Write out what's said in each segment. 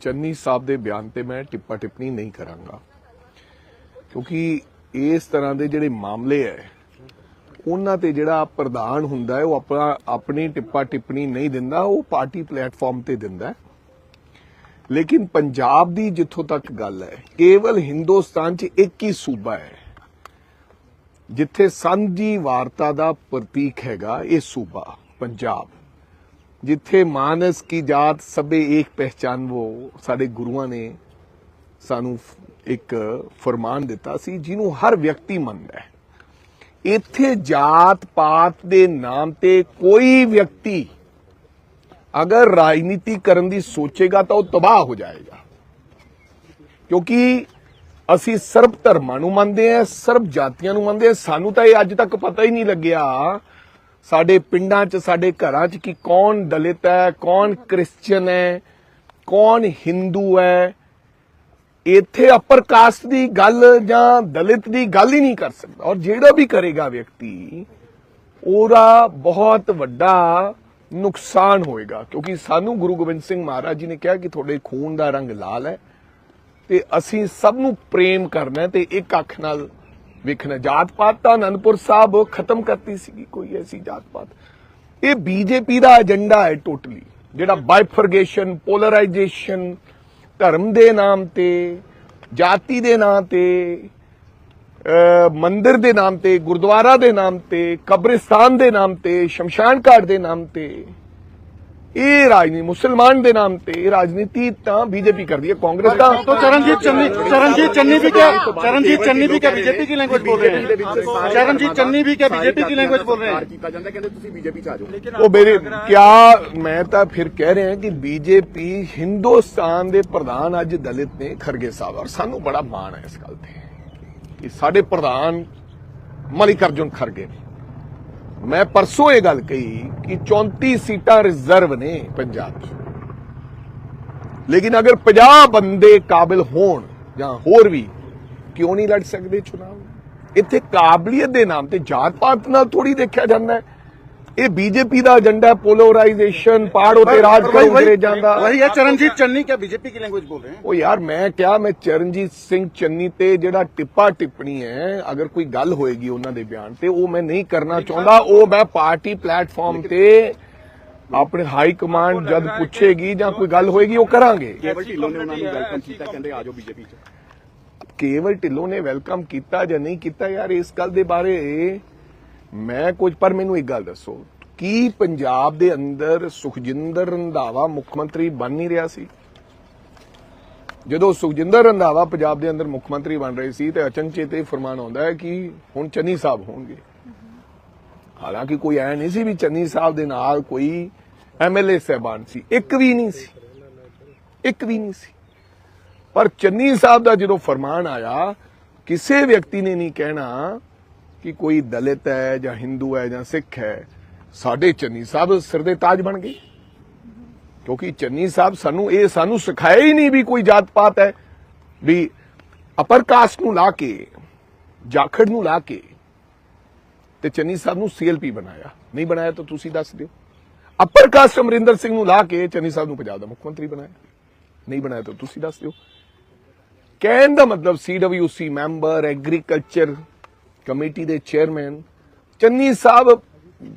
ਚੰਨੀ ਸਾਹਿਬ ਦੇ ਬਿਆਨ ਤੇ ਮੈਂ ਟਿੱਪਾ ਟਿੱਪਣੀ ਨਹੀਂ ਕਰਾਂਗਾ। ਕਿਉਂਕਿ ਇਸ ਤਰ੍ਹਾਂ ਦੇ ਜਿਹੜੇ ਮਾਮਲੇ ਹੈ ਉਹਨਾਂ ਤੇ ਜਿਹੜਾ ਪ੍ਰਧਾਨ ਹੁੰਦਾ ਹੈ ਉਹ ਆਪਣਾ, ਆਪਣੀ ਟਿੱਪਾ ਟਿੱਪਣੀ ਨਹੀਂ ਦਿੰਦਾ, ਉਹ ਪਾਰਟੀ ਪਲੇਟਫਾਰਮ ਤੇ ਦਿੰਦਾ ਲੇਕਿਨ ਪੰਜਾਬ ਦੀ ਜਿੱਥੋਂ ਤੱਕ ਗੱਲ ਹੈ ਕੇਵਲ ਹਿੰਦੁਸਤਾਨ 'ਚ ਇੱਕ ਹੀ ਸੂਬਾ ਹੈ ਜਿੱਥੇ ਸਾਂਝੀ ਵਾਰਤਾ ਦਾ ਪ੍ਰਤੀਕ ਹੈਗਾ ਇਹ ਸੂਬਾ, ਪੰਜਾਬ। ਜਿੱਥੇ ਮਾਨਸ ਕੀ ਜਾਤ ਸਭੇ ਇੱਕ ਪਹਿਚਾਨ ਉਹ ਸਾਡੇ ਗੁਰੂਆਂ ਨੇ ਸਾਨੂੰ ਇੱਕ ਫਰਮਾਨ ਦਿੱਤਾ ਸੀ, ਜਿਹਨੂੰ ਹਰ ਵਿਅਕਤੀ ਮੰਨਦਾ ਹੈ। ਇੱਥੇ ਜਾਤ ਪਾਤ ਦੇ ਨਾਮ ਤੇ ਕੋਈ ਵਿਅਕਤੀ ਅਗਰ ਰਾਜਨੀਤੀ ਕਰਨ ਦੀ ਸੋਚੇਗਾ ਤਾਂ ਉਹ ਤਬਾਹ ਹੋ ਜਾਏਗਾ। ਕਿਉਂਕਿ ਅਸੀਂ ਸਰਬ ਧਰਮਾਂ ਨੂੰ ਮੰਨਦੇ ਹਾਂ, ਸਰਬ ਜਾਤੀਆਂ ਨੂੰ ਮੰਨਦੇ ਹਾਂ। ਸਾਨੂੰ ਤਾਂ ਇਹ ਅੱਜ ਤੱਕ ਪਤਾ ਹੀ ਨਹੀਂ ਲੱਗਿਆ ਸਾਡੇ ਪਿੰਡਾਂ 'ਚ, ਸਾਡੇ ਘਰਾਂ 'ਚ ਕਿ ਕੌਣ ਦਲਿਤ ਹੈ, ਕੌਣ ਕ੍ਰਿਸਚੀਅਨ ਹੈ, ਕੌਣ ਹਿੰਦੂ ਹੈ, ਇੱਥੇ ਅਪਰ ਕਾਸਟ ਦੀ ਗੱਲ ਜਾਂ ਦਲਿਤ ਦੀ ਗੱਲ ਹੀ ਨਹੀਂ ਕਰ ਸਕਦਾ। ਔਰ ਜਿਹੜਾ ਵੀ ਕਰੇਗਾ ਵਿਅਕਤੀ, ਉਹਦਾ ਬਹੁਤ ਵੱਡਾ ਨੁਕਸਾਨ ਹੋਏਗਾ। ਕਿਉਂਕਿ ਸਾਨੂੰ ਗੁਰੂ ਗੋਬਿੰਦ ਸਿੰਘ ਮਹਾਰਾਜ ਜੀ ਨੇ ਕਿਹਾ ਕਿ ਤੁਹਾਡੇ ਖੂਨ ਦਾ ਰੰਗ ਲਾਲ ਹੈ ਤੇ ਅਸੀਂ ਸਭ ਨੂੰ ਪ੍ਰੇਮ ਕਰਨਾ ਤੇ ਇੱਕ ਅੱਖ ਨਾਲ ਵੇਖਣਾ ਜਾਤ ਪਾਤ ਤਾਂ ਅਨੰਦਪੁਰ ਸਾਹਿਬ ਖਤਮ ਕਰਤੀ ਸੀਗੀ, ਕੋਈ ਐਸੀ ਜਾਤ ਪਾਤ ਇਹ ਬੀਜੇਪੀ ਦਾ ਏਜੰਡਾ ਹੈ ਟੋਟਲੀ, ਜਿਹੜਾ ਬਾਈਫਰਗੇਸ਼ਨ, ਪੋਲਰਾਈਜੇਸ਼ਨ, ਧਰਮ ਦੇ ਨਾਮ ਤੇ, ਜਾਤੀ ਦੇ ਨਾਮ ਤੇ ਮੰਦਿਰ ਦੇ ਨਾਮ ਤੇ, ਗੁਰਦੁਆਰਾ ਦੇ ਨਾਮ ਤੇ, ਕਬਰਿਸਤਾਨ ਦੇ ਨਾਮ ਤੇ, ਸ਼ਮਸ਼ਾਨ ਘਾਟ ਦੇ ਨਾਮ ਤੇ ਇਹ ਰਾਜਨੀਤੀ ਮੁਸਲਮਾਨ ਦੇ ਨਾਮ ਤੇ ਇਹ ਰਾਜਨੀਤੀ ਤਾਂ ਬੀਜੇਪੀ ਕਰਦੀ ਹੈ ਕਾਂਗਰਸ ਦਾ तो चरणजीत चन्नी चरणजीत चन्नी भी क्या चरणजीत चन्नी भी क्या बीजेपी की लैंग्वेज बोल रहे हैं चरणजीत चन्नी भी क्या बीजेपी की लैंग्वेज बोल रहे हैं ਕੀਤਾ ਜਾਂਦਾ ਕਹਿੰਦੇ ਤੁਸੀਂ ਬੀਜੇਪੀ ਚ ਆ ਜਾਓ ਉਹ ਮੇਰੇ ਕਿਆ ਮੈਂ ਤਾਂ ਫਿਰ ਕਹਿ ਰਿਹਾ ਕਿ ਬੀਜੇਪੀ ਹਿੰਦੁਸਤਾਨ ਦੇ ਪ੍ਰਧਾਨ ਅੱਜ ਦਲਿਤ ਨੇ ਖਰਗੇ ਸਾਹਿਬ ਔਰ ਸਾਨੂੰ ਬੜਾ ਮਾਣ ਹੈ ਇਸ ਗੱਲ ਤੇ ਕਿ ਸਾਡੇ ਪ੍ਰਧਾਨ ਮਲਿਕਾਰਜੁਨ ਖਰਗੇ ਨੇ ਮੈਂ ਪਰਸੋਂ ਇਹ ਗੱਲ ਕਹੀ ਕਿ 34 ਸੀਟਾਂ ਰਿਜ਼ਰਵ ਨੇ ਪੰਜਾਬ 'ਚ। ਲੇਕਿਨ ਅਗਰ 50 ਬੰਦੇ ਕਾਬਿਲ ਹੋਣ ਜਾਂ ਹੋਰ ਵੀ, ਕਿਉਂ ਨਹੀਂ ਲੜ ਸਕਦੇ ਚੁਣਾਵ? ਇੱਥੇ ਕਾਬਲੀਅਤ ਦੇ ਨਾਮ ਤੇ ਜਾਤ ਪਾਤ ਨਾਲ ਥੋੜੀ ਦੇਖਿਆ ਜਾਂਦਾ ਹੈ। ਇਹ ਬੀਜੇਪੀ ਦਾ ਏਜੰਡਾ ਪੋਲਰਾਈਜੇਸ਼ਨ ਪਾੜੋ ਤੇ ਰਾਜ ਕਰੋ ਅੰਗਰੇਜ਼ਾਂ ਦਾ वही है चरणजीत चन्नी क्या बीजेपी की लैंग्वेज बोल रहे हैं ਉਹ ਯਾਰ ਮੈਂ ਕਿਹਾ ਮੈਂ ਚਰਨਜੀਤ ਸਿੰਘ ਚੰਨੀ ਤੇ ਜਿਹੜਾ ਟਿੱਪਾ ਟਿੱਪਣੀ ਹੈ ਅਗਰ ਕੋਈ ਗੱਲ ਹੋਏਗੀ ਉਹਨਾਂ ਦੇ ਬਿਆਨ ਤੇ ਉਹ ਮੈਂ ਨਹੀਂ ਕਰਨਾ ਚਾਹੁੰਦਾ ਉਹ ਮੈਂ ਪਾਰਟੀ ਪਲੇਟਫਾਰਮ ਤੇ ਆਪਣੇ ਹਾਈ ਕਮਾਂਡ ਜਦ ਪੁੱਛੇਗੀ ਜਾਂ ਕੋਈ ਗੱਲ ਹੋਏਗੀ ਉਹ ਕਰਾਂਗੇ ਕੇਵਲ ਢਿੱਲੋਂ ਨੇ ਉਹਨਾਂ ਨੂੰ ਵੈਲਕਮ ਕੀਤਾ ਕਹਿੰਦੇ ਆ ਜਾਓ ਬੀਜੇਪੀ ਚ ਕੇਵਲ ਢਿੱਲੋਂ ਨੇ ਵੈਲਕਮ ਕੀਤਾ ਜਾਂ ਨਹੀਂ ਕੀਤਾ ਯਾਰ ਇਸ ਗੱਲ ਦੇ ਬਾਰੇ ਮੈਂ ਕੁਝ, ਪਰ ਮੈਨੂੰ ਇੱਕ ਗੱਲ ਦੱਸੋ। ਕੀ ਪੰਜਾਬ ਦੇ ਅੰਦਰ ਸੁਖਜਿੰਦਰ ਰੰਧਾਵਾ ਮੁੱਖ ਮੰਤਰੀ ਬਣ ਨਹੀਂ ਰਿਹਾ ਸੀ? ਜਦੋਂ ਸੁਖਜਿੰਦਰ ਰੰਧਾਵਾ ਪੰਜਾਬ ਦੇ ਅੰਦਰ ਮੁੱਖ ਮੰਤਰੀ ਬਣ ਰਹੇ ਸੀ, ਤੇ ਅਚਨਚੇਤ ਇਹ ਫਰਮਾਨ ਆਉਂਦਾ ਹੈ ਕਿ ਹੁਣ ਚੰਨੀ ਸਾਹਿਬ ਹੋਣਗੇ। ਹਾਲਾਂਕਿ ਕੋਈ ਐ ਨਹੀਂ ਸੀ ਵੀ ਚੰਨੀ ਸਾਹਿਬ ਦੇ ਨਾਲ ਕੋਈ ਐਮਐਲਏ ਸਹਿਬਾਨ ਸੀ। ਇੱਕ ਵੀ ਨਹੀਂ ਸੀ। ਇੱਕ ਵੀ ਨਹੀਂ ਸੀ। ਪਰ ਚੰਨੀ ਸਾਹਿਬ ਦਾ ਜਦੋਂ ਫਰਮਾਨ ਆਇਆ, ਕਿਸੇ ਵਿਅਕਤੀ ਨੇ ਨਹੀਂ ਕਹਿਣਾ ਕਿ ਕੋਈ ਦਲਿਤ ਹੈ ਜਾਂ ਹਿੰਦੂ ਹੈ ਜਾਂ ਸਿੱਖ ਹੈ, ਸਾਡੇ ਚੰਨੀ ਸਾਹਿਬ ਸਿਰ ਦੇ ਤਾਜ ਬਣ ਗਏ। ਕਿਉਂਕਿ ਚੰਨੀ ਸਾਹਿਬ ਸਾਨੂੰ ਇਹ ਸਾਨੂੰ ਸਿਖਾਇਆ ਹੀ ਨਹੀਂ ਵੀ ਕੋਈ ਜਾਤ ਪਾਤ ਹੈ, ਵੀ ਅਪਰ ਕਾਸਟ ਨੂੰ ਲਾ ਕੇ, ਜਾਖੜ ਨੂੰ ਲਾ ਕੇ ਤੇ ਚੰਨੀ ਸਾਹਿਬ ਨੂੰ ਸੀਐਲਪੀ ਬਣਾਇਆ। ਨਹੀਂ ਬਣਾਇਆ ਤਾਂ ਤੁਸੀਂ ਦੱਸ ਦਿਓ। ਅਪਰ ਕਾਸਟ ਅਮਰਿੰਦਰ ਸਿੰਘ ਨੂੰ ਲਾ ਕੇ ਚੰਨੀ ਸਾਹਿਬ ਨੂੰ ਪੰਜਾਬ ਦਾ ਮੁੱਖ ਮੰਤਰੀ ਬਣਾਇਆ। ਨਹੀਂ ਬਣਾਇਆ ਤਾਂ ਤੁਸੀਂ ਦੱਸ ਦਿਓ। ਕਹਿਣ ਦਾ ਮਤਲਬ ਸੀਡਬਲਯੂਸੀ ਮੈਂਬਰ ਐਗਰੀਕਲਚਰ ਕਮੇਟੀ ਦੇ ਚੇਅਰਮੈਨ ਚੰਨੀ ਸਾਹਿਬ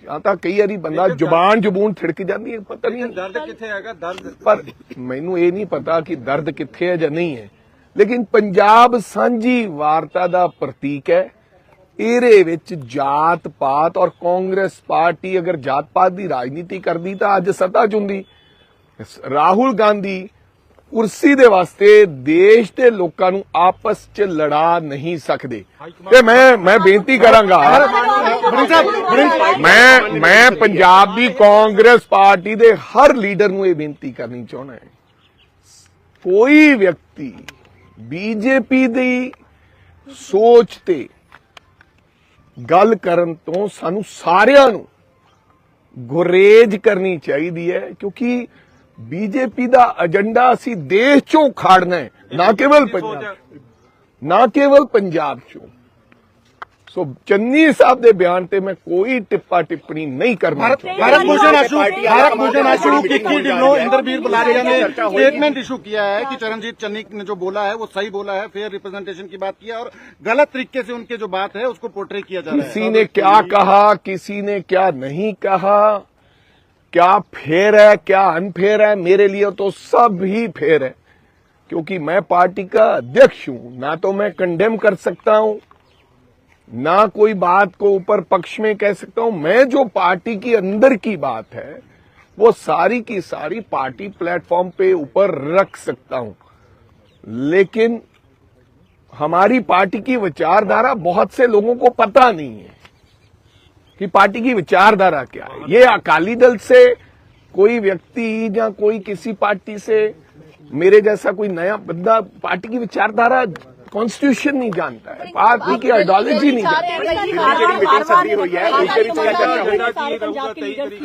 ਜਾਂ ਤਾਂ ਕਈ ਵਾਰੀ ਬੰਦਾ ਜ਼ੁਬਾਨ ਜ਼ਬੂਨ ਥਿੜਕ ਜਾਂਦੀ ਹੈ ਪਤਾ ਨਹੀਂ। ਦਰਦ ਕਿੱਥੇ ਹੈਗਾ? ਦਰਦ ਪਰ ਮੈਨੂੰ ਇਹ ਨਹੀਂ ਪਤਾ ਕਿ ਦਰਦ ਕਿੱਥੇ ਹੈ ਜਾਂ ਨਹੀਂ ਹੈ। ਲੇਕਿਨ ਪੰਜਾਬ ਸਾਂਝੀ ਵਾਰਤਾ ਦਾ ਪ੍ਰਤੀਕ ਹੈ। ਇਹਦੇ ਵਿੱਚ ਜਾਤ ਪਾਤ ਔਰ ਕਾਂਗਰਸ ਪਾਰਟੀ ਅਗਰ ਜਾਤ ਪਾਤ ਦੀ ਰਾਜਨੀਤੀ ਕਰਦੀ ਤਾਂ ਅੱਜ ਸਤਾ ਚ ਹੁੰਦੀ ਰਾਹੁਲ ਗਾਂਧੀ ਕੁਰਸੀ ਦੇ ਵਾਸਤੇ ਦੇਸ਼ ਦੇ ਲੋਕਾਂ ਨੂੰ ਆਪਸ ਚ ਲੜਾ ਨਹੀਂ ਸਕਦੇ। ਤੇ ਮੈਂ ਮੈਂ ਬੇਨਤੀ ਕਰਾਂਗਾ। ਮੈਂ ਮੈਂ ਪੰਜਾਬ ਦੀ ਕਾਂਗਰਸ ਪਾਰਟੀ ਦੇ ਹਰ ਲੀਡਰ ਨੂੰ ਇਹ ਬੇਨਤੀ ਕਰਨੀ ਚਾਹੁੰਦਾ ਹਾਂ। ਕੋਈ ਵਿਅਕਤੀ ਬੀਜੇਪੀ ਦੀ ਸੋਚ ਤੇ ਗੱਲ ਕਰਨ ਤੋਂ ਸਾਨੂੰ ਸਾਰਿਆਂ ਨੂੰ ਗੁਰੇਜ ਕਰਨੀ ਚਾਹੀਦੀ ਹੈ, ਕਿਉਂਕਿ ਬੀਜੇਪੀ ਦਾ ਏਜੰਡਾ ਅਸੀਂ ਦੇਸ਼ ਚੋਂ ਖਾੜਨਾ ਹੈ ਨਾ ਕੇਵਲ ਪੰਜਾਬ ਨਾ ਕੇਵਲ ਪੰਜਾਬ ਚੋਂ ਸੋ ਚੰਨੀ ਸਾਹਿਬ ਦੇ ਬਿਆਨ ਤੇ ਮੈਂ ਕੋਈ ਟਿੱਪਾ ਟਿੱਪਣੀ ਨਹੀਂ ਕਰਨਾ भारत ਚਾਹੁੰਦਾ भारत भूषण आशु भारत भूषण आशु किक्की ढिल्लो इंद्रवीर बलारिया ने स्टेटमेंट इशू किया है कि चरणजीत चन्नी ने जो बोला है वो सही बोला है फेयर रिप्रेजेंटेशन की बात किया और गलत तरीके से उनके जो बात है उसको पोर्ट्रे किया जा रहा है किसी ने क्या कहा किसी ने क्या नहीं कहा क्या फेयर है, क्या अनफेयर है? मेरे लिए तो सब ही फेयर है। क्योंकि मैं पार्टी का अध्यक्ष हूँ, ना तो मैं कंडेम कर सकता हूँ, ना कोई बात को ऊपर पक्ष में कह सकता हूँ। मैं जो पार्टी की अंदर की बात है, वो सारी की सारी पार्टी प्लेटफॉर्म पे ऊपर रख सकता हूँ। लेकिन हमारी पार्टी की विचारधारा बहुत से लोगों को पता नहीं है। कि पार्टी की विचारधारा क्या है? ये अकाली दल से कोई व्यक्ति या कोई किसी पार्टी से मेरे जैसा कोई नया बंदा पार्टी की विचारधारा कॉन्स्टिट्यूशन नहीं जानता है पार्टी की आइडियोलॉजी नहीं जानता।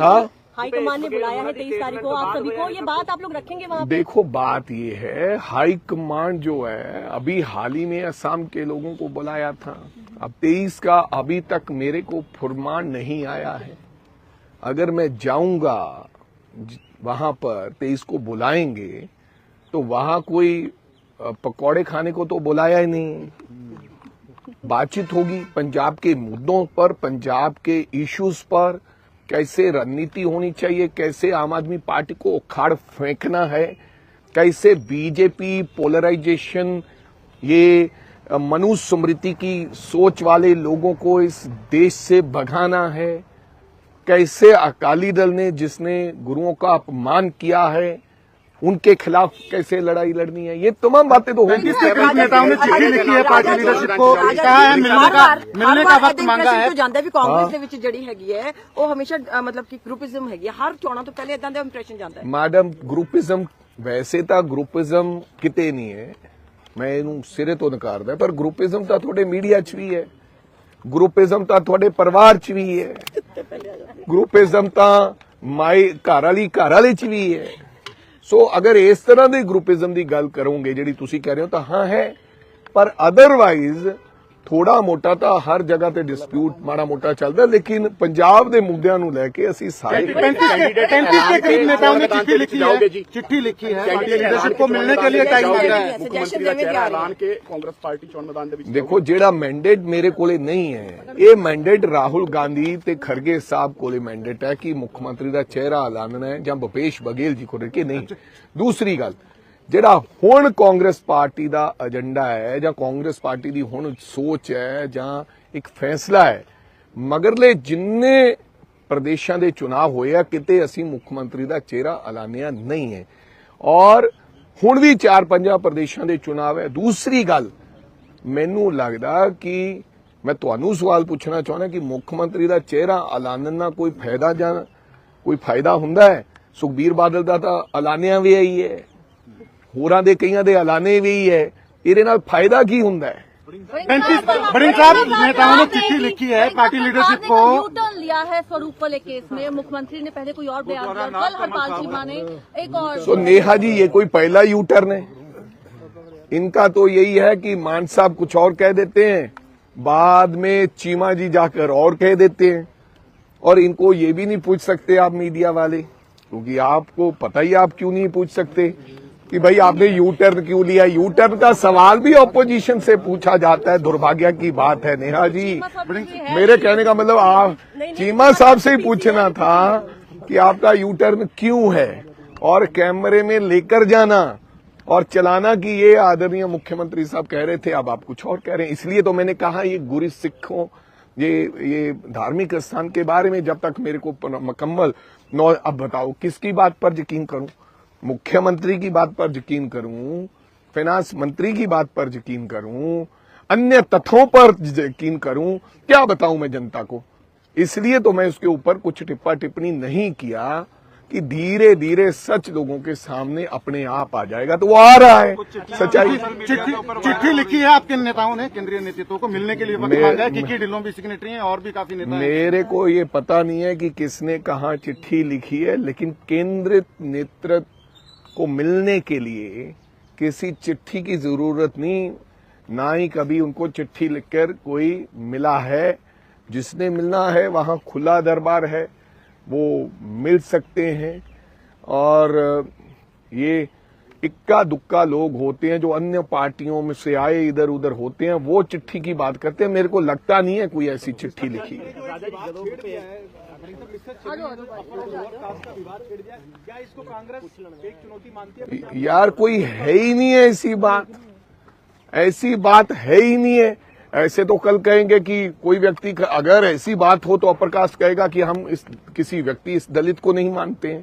हाँ हाईकमान ने बुलाया है तेईस तारीख को आप सभी को। ये बात आप लोग रखेंगे वहाँ देखो बात ये है हाई कमांड जो है अभी हाल ही में असम के लोगों को बुलाया था। अब तेईस का अभी तक मेरे को फुरमान नहीं आया है। अगर मैं जाऊँगा वहाँ पर तेईस को बुलाएँगे तो वहाँ कोई पकौड़े खाने को तो बुलाया ही नहीं। बातचीत होगी पंजाब के मुद्दों पर पंजाब के इश्यूज़ पर कैसे रणनीति होनी चाहिए, कैसे आम आदमी पार्टी को उखाड़ फेंकना है, कैसे बीजेपी पोलराइजेशन, ये मनुस्मृति की सोच वाले लोगों को इस देश से भगाना है, कैसे अकाली दल ने जिसने गुरुओं का अपमान किया है उनके खिलाफ कैसे लड़ाई लड़नी है ये तमाम बातें तो होंगी किसके कुछ नेताओं ने चिट्ठी लिखी है पार्टी लीडरशिप को कहा है मिलने का मिलने का वक्त मांगा है ਜਾਂਦਾ ਵੀ ਕਾਂਗਰਸ ਦੇ ਵਿੱਚ ਜਿਹੜੀ ਹੈਗੀ ਹੈ ਉਹ ਹਮੇਸ਼ਾ ਅ, ਮਤਲਬ ਕਿ ਗਰੁੱਪਿਜ਼ਮ ਹੈਗੀ ਹੈ ਹਰ ਚੋਣਾਂ ਤੋਂ ਪਹਿਲੇ ਇਦਾਂ ਦਾ ਇੰਪ੍ਰੈਸ਼ਨ ਜਾਂਦਾ ਹੈ ਮੈਡਮ ਗਰੁੱਪਿਜ਼ਮ ਵੈਸੇ ਤਾਂ ਗਰੁੱਪਿਜ਼ਮ ਕਿਤੇ ਨਹੀਂ ਹੈ ਮੈਂ ਇਹਨੂੰ ਸਿਰੇ ਤੋਂ ਨਕਾਰਦਾ ਪਰ ਗਰੁੱਪਿਜ਼ਮ ਤਾਂ ਤੁਹਾਡੇ ਮੀਡੀਆ 'ਚ ਵੀ ਹੈ ਗਰੁੱਪਿਜ਼ਮ ਤਾਂ ਤੁਹਾਡੇ ਪਰਿਵਾਰ 'ਚ ਵੀ ਹੈ ਗਰੁੱਪਿਜ਼ਮ ਤਾਂ ਮਾਈ ਘਰ ਵਾਲੀ ਘਰ ਵਾਲੇ 'ਚ ਵੀ ਹੈ ਸੋ ਅਗਰ ਇਸ ਤਰ੍ਹਾਂ ਦੇ ਗਰੁੱਪਿਜ਼ਮ ਦੀ ਗੱਲ ਕਰੋਗੇ, ਜਿਹੜੀ ਤੁਸੀਂ ਕਹਿ ਰਹੇ ਹੋ, ਤਾਂ ਹਾਂ ਹੈ। ਪਰ ਅਦਰਵਾਈਜ਼ ਥੋੜਾ ਮੋਟਾ ਤਾਂ ਹਰ ਜਗ੍ਹਾ ਤੇ ਡਿਸਪਿਊਟ ਮਾੜਾ ਮੋਟਾ ਚੱਲਦਾ ਲੇਕਿਨ ਪੰਜਾਬ ਦੇ ਮੁੱਦਿਆਂ ਨੂੰ ਲੈ ਕੇ ਅਸੀਂ ਸਾਰੇ पैंतीस के पैंतीस के करीब नेताओं ने चिट्ठी लिखी है चिट्ठी लिखी है पार्टी लीडरशिप को मिलने के लिए टाइम मांगा है ਮੁੱਖ ਮੰਤਰੀ ਦਾ ਚਿਹਰਾ ਐਲਾਨ ਕੇ ਕਾਂਗਰਸ ਪਾਰਟੀ ਚੋਣ ਮੈਦਾਨ ਦੇ ਵਿੱਚ ਦੇਖੋ ਜਿਹੜਾ ਮੈਂਡੇਟ ਮੇਰੇ ਕੋਲੇ ਨਹੀਂ ਹੈ ਇਹ ਮੈਂਡੇਟ ਰਾਹੁਲ ਗਾਂਧੀ ਤੇ ਖਰਗੇ ਸਾਹਿਬ ਕੋਲੇ ਮੈਂਡੇਟ ਹੈ ਕਿ ਮੁੱਖ ਮੰਤਰੀ ਦਾ ਚਿਹਰਾ ਐਲਾਨਣਾ ਹੈ ਜਾਂ ਭੁਪੇਸ਼ ਬਘੇਲ ਜੀ ਕੋਲੇ ਕਿ ਨਹੀਂ ਦੂਸਰੀ ਗੱਲ ਜਿਹੜਾ ਹੁਣ ਕਾਂਗਰਸ ਪਾਰਟੀ ਦਾ ਏਜੰਡਾ ਹੈ ਜਾਂ ਕਾਂਗਰਸ ਪਾਰਟੀ ਦੀ ਹੁਣ ਸੋਚ ਹੈ ਜਾਂ ਇੱਕ ਫੈਸਲਾ ਹੈ, ਮਗਰਲੇ ਜਿੰਨੇ ਪ੍ਰਦੇਸ਼ਾਂ ਦੇ ਚੁਣਾਵ ਹੋਏ ਆ, ਕਿਤੇ ਅਸੀਂ ਮੁੱਖ ਮੰਤਰੀ ਦਾ ਚਿਹਰਾ ਐਲਾਨਿਆ ਨਹੀਂ ਹੈ। ਔਰ ਹੁਣ ਵੀ 4-5 ਪ੍ਰਦੇਸ਼ਾਂ ਦੇ ਚੁਣਾਵ ਹੈ। ਦੂਸਰੀ ਗੱਲ, ਮੈਨੂੰ ਲੱਗਦਾ ਕਿ ਮੈਂ ਤੁਹਾਨੂੰ ਸਵਾਲ ਪੁੱਛਣਾ ਚਾਹੁੰਦਾ ਕਿ ਮੁੱਖ ਮੰਤਰੀ ਦਾ ਚਿਹਰਾ ਐਲਾਨਣ ਨਾਲ ਕੋਈ ਫਾਇਦਾ ਜਾਂ ਕੋਈ ਫਾਇਦਾ ਹੁੰਦਾ ਹੈ? ਸੁਖਬੀਰ ਬਾਦਲ ਦਾ ਤਾਂ ਐਲਾਨਿਆ ਵੀ ਹੀ ਹੈ। ਹੋਰਾਂ ਦੇ ਕਈਆਂ ਦੇ ਐਲਾਨੇ ਵੀ ਹੀ ਹੈ ਇਹਦੇ ਨਾਲ ਫਾਇਦਾ ਕੀ ਹੁੰਦਾ ਹੈ पैंतीस बड़िंग साहब नेताओं ने चिट्ठी लिखी है पार्टी लीडरशिप को यू टर्न लिया है स्वरूप वाले केस में मुख्यमंत्री ने पहले कोई और बयान दिया कल हरपाल चीमा ने एक और सो नेहा जी ये कोई पहला यू टर्न है इनका तो यही है कि मान साहब कुछ और कह देते हैं बाद में चीमा जी जाकर और कह देते हैं और इनको ये भी नहीं पूछ सकते आप मीडिया वाले क्योंकि आपको पता ही आप क्यों नहीं पूछ सकते कि भाई आपने यू टर्न क्यों लिया? यू टर्न का सवाल भी ऑपोजिशन से पूछा जाता है। दुर्भाग्य की बात है नेहा जी। मेरे कहने का मतलब आप चीमा साहब से ही पूछना था कि आपका यू टर्न क्यों है? और कैमरे में लेकर जाना और चलाना कि ये आदरणीय मुख्यमंत्री साहब कह रहे थे अब आप कुछ और कह रहे हैं। इसलिए तो मैंने कहा ये गुरु सिखों ये ये धार्मिक स्थान के बारे में जब तक मेरे को मुकम्मल नौ अब बताओ किसकी बात पर यकीन करूँ? मुख्यमंत्री की बात पर यकीन करूँ फाइनेंस मंत्री की बात पर यकीन करूँ अन्य तथ्यों पर यकीन करूँ क्या बताऊँ मैं जनता को? इसलिए तो मैं उसके ऊपर कुछ टिप्पा टिप्पणी नहीं किया कि धीरे धीरे सच लोगों के सामने अपने आप आ जाएगा तो वो आ रहा है। सच्चाई चिट्ठी चिट्ठी लिखी है आपके नेताओं ने केंद्रीय नेतृत्व को मिलने के लिए मांगा है किकी ढिल्लों भी सिग्नेटरी हैं और भी काफ़ी नेता मेरे को ये पता नहीं है कि किसने कहा चिट्ठी लिखी है लेकिन केंद्रित नेतृत्व को मिलने के लिए किसी चिट्ठी की ज़रूरत नहीं, ना ही कभी उनको चिट्ठी लिखकर कोई मिला है। जिसने मिलना है, वहाँ खुला दरबार है, वो मिल सकते हैं। और ये इक्का दुक्का लोग होते हैं जो अन्य पार्टियों में से आए इधर उधर होते हैं, वो चिट्ठी की बात करते हैं। मेरे को लगता नहीं है कोई ऐसी चिट्ठी लिखी है। यार, कोई है ही नहीं है ऐसी बात। ऐसी बात है ही नहीं है। ऐसे तो कल कहेंगे कि कोई व्यक्ति अगर ऐसी बात हो तो अप्रकाश कहेगा कि हम इस, किसी व्यक्ति, इस दलित को नहीं मानते हैं।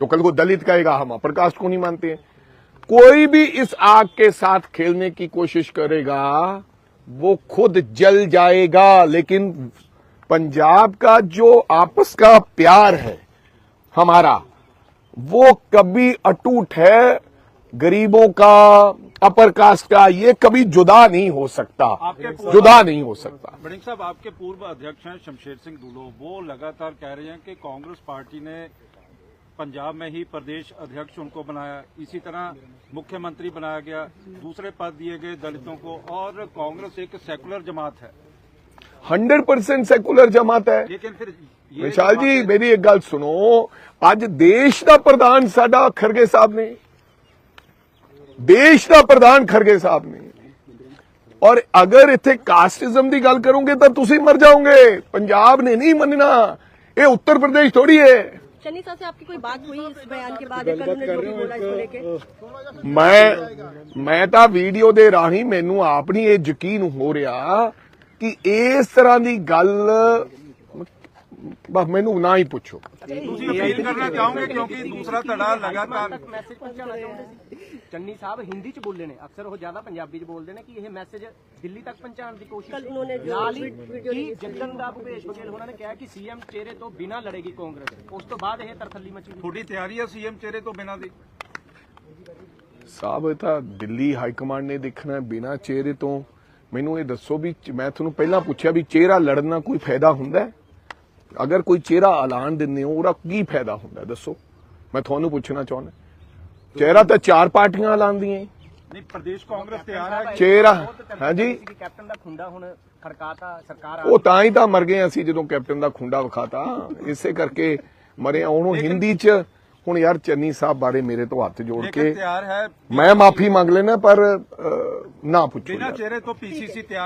तो कल को दलित कहेगा, हम अप्रकाश को नहीं मानते हैं। कोई भी इस आग के साथ खेलने की कोशिश करेगा वो खुद जल जाएगा। लेकिन पंजाब का जो आपस का प्यार है हमारा वो कभी अटूट है। गरीबों का अपर कास्ट का ये कभी जुदा नहीं हो सकता। जुदा नहीं हो सकता। बड़िंग साहब आपके पूर्व अध्यक्ष हैं शमशेर सिंह दूलो वो लगातार कह रहे हैं कि कांग्रेस पार्टी ने पंजाब में ही प्रदेश अध्यक्ष उनको बनाया इसी तरह मुख्यमंत्री बनाया गया दूसरे पद दिए गए दलितों को और कांग्रेस एक सेकुलर जमात है हंड्रेड परसेंट सेकुलर जमात है लेकिन फिर ये ਵਿਸ਼ਾਲ ਜੀ जमातें- ਮੇਰੀ ਇੱਕ ਗੱਲ ਸੁਣੋ ਅੱਜ ਦੇਸ਼ ਦਾ ਪ੍ਰਧਾਨ ਸਾਡਾ ਖਰਗੇ ਸਾਹਿਬ ਨੇ ਦੇਸ਼ ਦਾ ਪ੍ਰਧਾਨ ਖਰਗੇ ਸਾਹਿਬ ਨੇ ਔਰ ਅਗਰ ਇੱਥੇ ਕਾਸਟਿਜ਼ਮ ਦੀ ਗੱਲ ਕਰੋਗੇ ਤਾਂ ਤੁਸੀਂ ਮਰ ਜਾਓਗੇ ਪੰਜਾਬ ਨੇ ਨਹੀਂ ਮੰਨਣਾ ਇਹ ਉੱਤਰ ਪ੍ਰਦੇਸ਼ ਥੋੜੀ ਹੈ चन्नी साहब से आपकी कोई बात हुई इस बयान के बाद कल उन्होंने जो भी बोला इसको लेके ਮੈਂ ਮੈਂ ਤਾਂ ਵੀਡੀਓ ਦੇ ਰਾਹੀਂ ਮੈਨੂੰ ਆਪ ਨਹੀਂ ਇਹ ਯਕੀਨ ਹੋ ਰਿਹਾ ਕਿ ਇਸ ਤਰ੍ਹਾਂ ਦੀ ਗੱਲ ਬਸ ਮੈਨੂੰ ਨਾ ਹੀ ਪੁੱਛੋ ਤੁਸੀਂ ਅਪੀਲ ਕਰਨਾ ਚਾਹੋਗੇ ਕਿਉਂਕਿ ਦੂਸਰਾ ਧੜਾ ਲਗਾਤਾਰ ਚੰਨੀ ਸਾਹਿਬ ਹਿੰਦੀ ਚ ਬੋਲੇ ਨੇ। ਅਕਸਰ ਉਹ ਜ਼ਿਆਦਾ ਪੰਜਾਬੀ ਚ ਬੋਲਦੇ ਨੇ ਕਿ ਇਹ ਮੈਸੇਜ ਦਿੱਲੀ ਤੱਕ ਪਹੁੰਚਾਉਣ ਦੀ ਕੋਸ਼ਿਸ਼ ਕੱਲ੍ਹ ਉਹਨਾਂ ਨੇ ਜੋ ਨਾਲ ਹੀ ਵੀਡੀਓ ਕਿ ਜੱਗਨ ਦਾ ਭੁਪੇਸ਼ ਬਘੇਲ ਉਹਨਾਂ ਨੇ ਕਿਹਾ ਕਿ ਸੀਐਮ ਚਿਹਰੇ ਤੋਂ ਬਿਨਾਂ ਲੜੇਗੀ ਕਾਂਗਰਸ। ਉਸ ਤੋਂ ਬਾਅਦ ਇਹ ਤਰਥੱਲੀ ਮਚੀ ਤੁਹਾਡੀ ਤਿਆਰੀ ਹੈ ਸੀਐਮ ਚਿਹਰੇ ਤੋਂ ਬਿਨਾਂ ਦੀ? ਸਾਹਿਬ ਇਹ ਤਾਂ ਦਿੱਲੀ ਹਾਈ ਕਮਾਂਡ ਨੇ ਦੇਖਣਾ ਬਿਨਾ ਚਿਹਰੇ ਤੋਂ। ਮੈਨੂੰ ਇਹ ਦੱਸੋ ਵੀ ਮੈਂ ਤੁਹਾਨੂੰ ਪਹਿਲਾਂ ਪੁੱਛਿਆ ਵੀ ਚਿਹਰਾ ਲੜਨ ਕੋਈ ਫਾਇਦਾ ਹੁੰਦਾ? ਅਗਰ ਕੋਈ ਚਿਹਰਾ ਐਲਾਨ ਦਿੰਦੇ ਹੋ ਉਹਦਾ ਕੀ ਫਾਇਦਾ ਹੁੰਦਾ? ਦੱਸੋ। ਮੈਂ ਤੁਹਾਨੂੰ ਪੁੱਛਣਾ ਚਾਹੁੰਦਾ। ਚਿਹਰਾ ਤਾਂ ਚਾਰ ਪਾਰਟੀਆਂ ਐਲਾਨਦੀਆਂ ਹੈ। ਨਹੀਂ ਪ੍ਰਦੇਸ਼ ਕਾਂਗਰਸ ਤਿਆਰ ਹੈ ਚਿਹਰਾ ਹਾਂਜੀ ਕੈਪਟਨ ਦਾ ਖੁੰਡਾ ਹੁਣ ਖੜਕਾਤਾ ਸਰਕਾਰ ਆ ਉਹ ਤਾਂ ਹੀ ਤਾਂ ਮਰ ਗਏ ਅਸੀਂ ਜਦੋਂ ਕੈਪਟਨ ਦਾ ਖੁੰਡਾ ਵਿਖਾਤਾ ਇਸੇ ਕਰਕੇ ਮਰੇ ਉਹਨੂੰ ਹਿੰਦੀ ਚ ਹੁਣ ਯਾਰ ਚੰਨੀ ਸਾਹਿਬ ਬਾਰੇ ਮੇਰੇ ਤੋਂ ਹੱਥ ਜੋੜ ਕੇ ਤਿਆਰ ਹੈ ਮੈਂ ਮਾਫੀ ਮੰਗ ਲੈਣਾ ਪਰ ਨਾ ਪੁੱਛੋ ਬਿਨਾਂ। ਚਿਹਰੇ ਤੋਂ ਪੀਸੀਸੀ ਤਿਆਰ